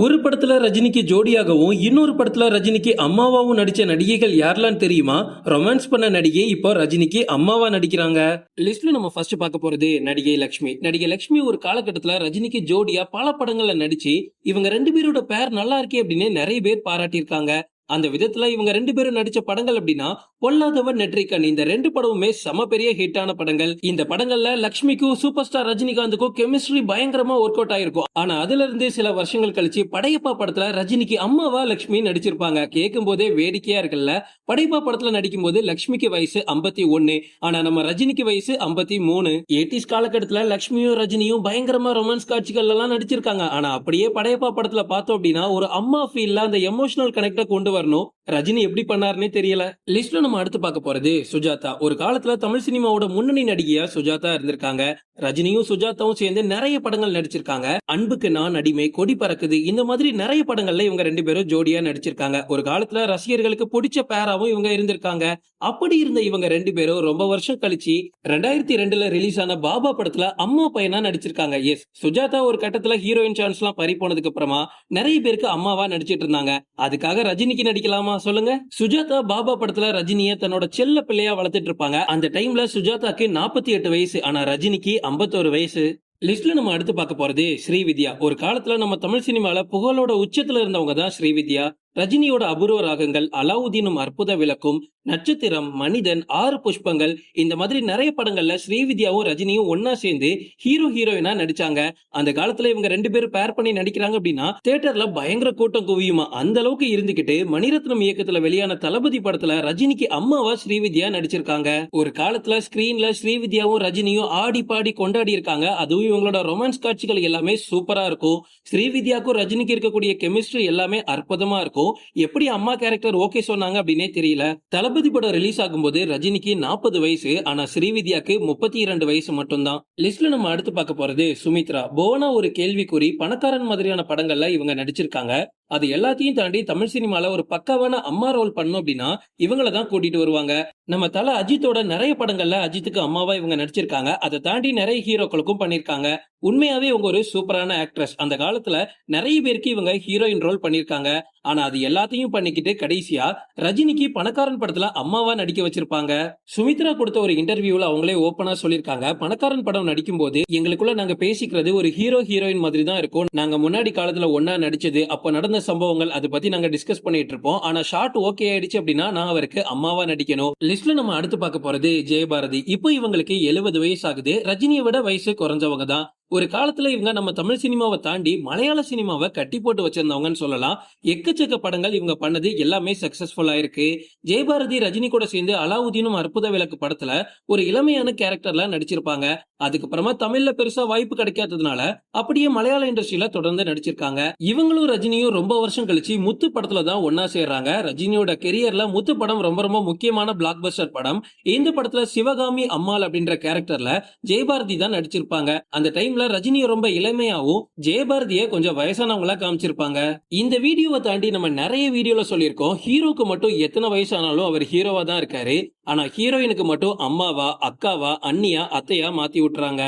ஒரு படத்துல ரஜினிக்கு ஜோடியாகவும் இன்னொரு படத்துல ரஜினிக்கு அம்மாவாவும் நடிச்ச நடிகைகள் யாரெல்லாம் தெரியுமா? ரொமான்ஸ் பண்ண நடிகை இப்போ ரஜினிக்கு அம்மாவா நடிக்கிறாங்க. லிஸ்ட்ல நம்ம ஃபர்ஸ்ட் பார்க்க போறது நடிகை லக்ஷ்மி. நடிகை லக்ஷ்மி ஒரு காலகட்டத்துல ரஜினிக்கு ஜோடியா பல படங்கள்ல நடிச்சு இவங்க ரெண்டு பேரோட பேர் நல்லா இருக்கே அப்படின்னு நிறைய பேர் பாராட்டியிருக்காங்க. அந்த விதத்துல இவங்க ரெண்டு பேரும் நடிச்ச படங்கள் அப்படின்னா பொல்லாதவன் நெற்றிக்கன் இந்த ரெண்டு படமுமே சம பெரிய ஹிட்டான படங்கள். இந்த படங்கள்ல லக்ஷ்மிக்கும் சூப்பர் ஸ்டார் ரஜினிகாந்துக்கும் கெமிஸ்ட்ரி பயங்கரமா ஒர்க் அவுட் ஆயிருக்கும். ஆனா அதுல இருந்து சில வருஷங்கள் கழிச்சு படையப்பா படத்துல ரஜினிக்கு அம்மாவா லக்ஷ்மி நடிச்சிருப்பாங்க. கேட்கும் போதே வேடிக்கையா இருக்குல்ல. படையப்பா படத்துல நடிக்கும் போது லக்ஷ்மிக்கு வயசு ஐம்பத்தி ஒன்னு. ஆனா நம்ம ரஜினிக்கு வயசு ஐம்பத்தி மூணு. எயிட்டிஸ் காலகட்டத்துல லக்ஷ்மியும் ரஜினியும் பயங்கரமா ரொமான்ஸ் காட்சிகள் எல்லாம் நடிச்சிருக்காங்க. ஆனா அப்படியே படையப்பா படத்துல பார்த்தோம் அப்படின்னா ஒரு அம்மா ஃபீல்ல அந்த எமோஷனல் கனெக்ட கொண்டு Navarno ரஜினி எப்படி பண்ணாருன்னே தெரியல. லிஸ்ட்ல நம்ம அடுத்து பார்க்க போறது சுஜாதா. ஒரு காலத்துல தமிழ் சினிமாவோட முன்னணி நடிகையா சுஜாதா இருந்திருக்காங்க. ரஜினியும் சுஜாதாவும் சேர்ந்து நிறைய படங்கள் நடிச்சிருக்காங்க. அன்புக்கு நான் அடிமை கொடி பறக்குது இந்த மாதிரி நிறைய படங்கள்ல இவங்க ரெண்டு பேரும் ஜோடியா நடிச்சிருக்காங்க. ஒரு காலத்துல ரசிகர்களுக்கு பிடிச்ச பேராவும் இவங்க இருந்திருக்காங்க. அப்படி இருந்த இவங்க ரெண்டு பேரும் ரொம்ப வருஷம் கழிச்சு ரெண்டாயிரத்தி ரெண்டுல ரிலீஸ் ஆன பாபா படத்துல அம்மா பையனா நடிச்சிருக்காங்க. எஸ் சுஜாதா ஒரு கட்டத்துல ஹீரோயின் சான்ஸ் எல்லாம் பறி போனதுக்கு அப்புறமா நிறைய பேருக்கு அம்மாவா நடிச்சிட்டு இருந்தாங்க. அதுக்காக ரஜினிக்கு நடிக்கலாமா? சொல்லுங்க. சுஜாதா பாபா படத்துல ரஜினிய தன்னோட செல்ல பிள்ளையா வளர்த்துட்டு இருப்பாங்க. அந்த டைம்ல சுஜாதாக்கு நாற்பத்தி எட்டு வயசு ஆனா ரஜினிக்கு ஐம்பத்தோரு வயசு. லிஸ்ட்ல நம்ம அடுத்து பார்க்க போறது ஸ்ரீவித்யா. ஒரு காலத்துல நம்ம தமிழ் சினிமால புகழோட உச்சத்துல இருந்தவங்க தான் ஸ்ரீவித்யா. ரஜினியோட அபூர்வ ராகங்கள் அலாவுதீனும் அற்புத விளக்கும் நட்சத்திரம் மனிதன் ஆறு புஷ்பங்கள் இந்த மாதிரி நிறைய படங்கள்ல ஸ்ரீவித்யாவும் ரஜினியும் ஒன்னா சேர்ந்து ஹீரோ ஹீரோயினா நடிச்சாங்க. அந்த காலத்துல இவங்க ரெண்டு பேரும் பேர் பண்ணி நடிக்கிறாங்க அப்படின்னா தியேட்டர்ல பயங்கர கூட்டம் குவியுமா? அந்த அளவுக்கு இருந்துகிட்டு மணிரத்னம் இயக்கத்துல வெளியான தளபதி படத்துல ரஜினிக்கு அம்மாவா ஸ்ரீவித்யா நடிச்சிருக்காங்க. ஒரு காலத்துல ஸ்கிரீன்ல ஸ்ரீவித்யாவும் ரஜினியும் ஆடி பாடி கொண்டாடி இருக்காங்க. அதுவும் இவங்களோட ரொமான்ஸ் காட்சிகள் எல்லாமே சூப்பரா இருக்கும். ஸ்ரீவித்யாக்கும் ரஜினிக்கு இருக்கக்கூடிய கெமிஸ்ட்ரி எல்லாமே அற்புதமா இருக்கும். எப்படி அம்மா கேரக்டர் ஓகே சொன்னாங்க அப்படின்னே தெரியல. தளபதி படம் ரிலீஸ் ஆகும்போது ரஜினிக்கு நாற்பது வயசு ஆனா ஸ்ரீவித்யாக்கு முப்பத்தி இரண்டு வயசு மட்டும்தான். லிஸ்ட்ல நம்ம அடுத்து பார்க்க போறது சுமித்ரா. போனா ஒரு கேள்விக்குறி பணக்காரன் மாதிரியான படங்கள்ல இவங்க நடிச்சிருக்காங்க. அது எல்லாத்தையும் தாண்டி தமிழ் சினிமால ஒரு பக்காவான அம்மா ரோல் பண்ணும் அப்படின்னா இவங்கள தான் கூட்டிட்டு வருவாங்க. நம்ம தல அஜித்தோட நிறைய படங்கள்ல அஜித்துக்கு அம்மாவா இவங்க நடிச்சிருக்காங்க. அதை தாண்டி நிறைய ஹீரோக்களுக்கும் பண்ணிருக்காங்க. உண்மையாவே இவங்க ஒரு சூப்பரான ஆக்ட்ரஸ் அந்த காலத்துல நிறைய பேருக்கு இவங்க ஹீரோயின் ரோல் பண்ணிருக்காங்க. ஆனா அது எல்லாத்தையும் பண்ணிக்கிட்டு கடைசியா ரஜினிக்கு பணக்காரன் படத்துல அம்மாவா நடிக்க வச்சிருப்பாங்க. சுமித்ரா கொடுத்த ஒரு இன்டர்வியூல அவங்களே ஓப்பனா சொல்லிருக்காங்க பணக்காரன் படம் நடிக்கும் போது எங்களுக்குள்ள நாங்க பேசிக்கிறது ஒரு ஹீரோ ஹீரோயின் மாதிரி தான் இருக்கும். நாங்க முன்னாடி காலத்துல ஒன்னா நடிச்சது அப்ப நடந்த சம்பவங்கள் அதை பத்தி நாங்க டிஸ்கஸ் பண்ணிட்டு இருப்போம். ஆனா ஷார்ட் ஓகே ஆயிடுச்சு அப்படின்னா நான் அவருக்கு அம்மாவா நடிக்கணும். லிஸ்ட்ல நம்ம அடுத்து பார்க்க போறது ஜெயபாரதி. இப்போ இவங்களுக்கு எழுபது வயசு ஆகுது. ரஜினியை விட வயசு குறைஞ்சவங்க தான். ஒரு காலத்துல இவங்க நம்ம தமிழ் சினிமாவை தாண்டி மலையாள சினிமாவை கட்டி போட்டு வச்சிருந்தவங்கன்னு சொல்லலாம். எக்கச்சக்க படங்கள் இவங்க பண்ணது எல்லாமே சக்சஸ்ஃபுல்லா இருக்கு. ஜெயபாரதி ரஜினி கூட சேர்ந்து அலாவுதீனும் அற்புத விளக்கு படத்துல ஒரு இளமையான கேரக்டர்ல நடிச்சிருப்பாங்க. அதுக்கப்புறமா தமிழ்ல பெருசா வாய்ப்பு கிடைக்காததுனால அப்படியே மலையாள இண்டஸ்ட்ரியில தொடர்ந்து நடிச்சிருக்காங்க. இவங்களும் ரஜினியும் ரொம்ப வருஷம் கழிச்சு முத்து படத்துல தான் ஒன்னா சேர்றாங்க. ரஜினியோட கெரியர்ல முத்து படம் ரொம்ப ரொம்ப முக்கியமான பிளாக் பஸ்டர் படம். இந்த படத்துல சிவகாமி அம்மாள் அப்படின்ற கேரக்டர்ல ஜெயபாரதி தான் நடிச்சிருப்பாங்க. அந்த டைம் டைம்ல ரஜினியை ரொம்ப இளமையாவும் ஜெயபாரதிய கொஞ்சம் வயசானவங்களா காமிச்சிருப்பாங்க. இந்த வீடியோவை தாண்டி நம்ம நிறைய வீடியோல சொல்லியிருக்கோம். ஹீரோக்கு மட்டும் எத்தனை வயசானாலும் அவர் ஹீரோவா தான் இருக்காரு. ஆனா ஹீரோயினுக்கு மட்டும் அம்மாவா அக்காவா அண்ணியா அத்தையா மாத்தி விட்டுறாங்க.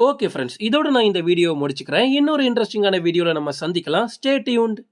ஓகே ஃப்ரெண்ட்ஸ் இதோட நான் இந்த வீடியோ முடிச்சுக்கிறேன். இன்னொரு இன்ட்ரெஸ்டிங்கான வீடியோல நம்ம சந்திக்கலாம். Stay tuned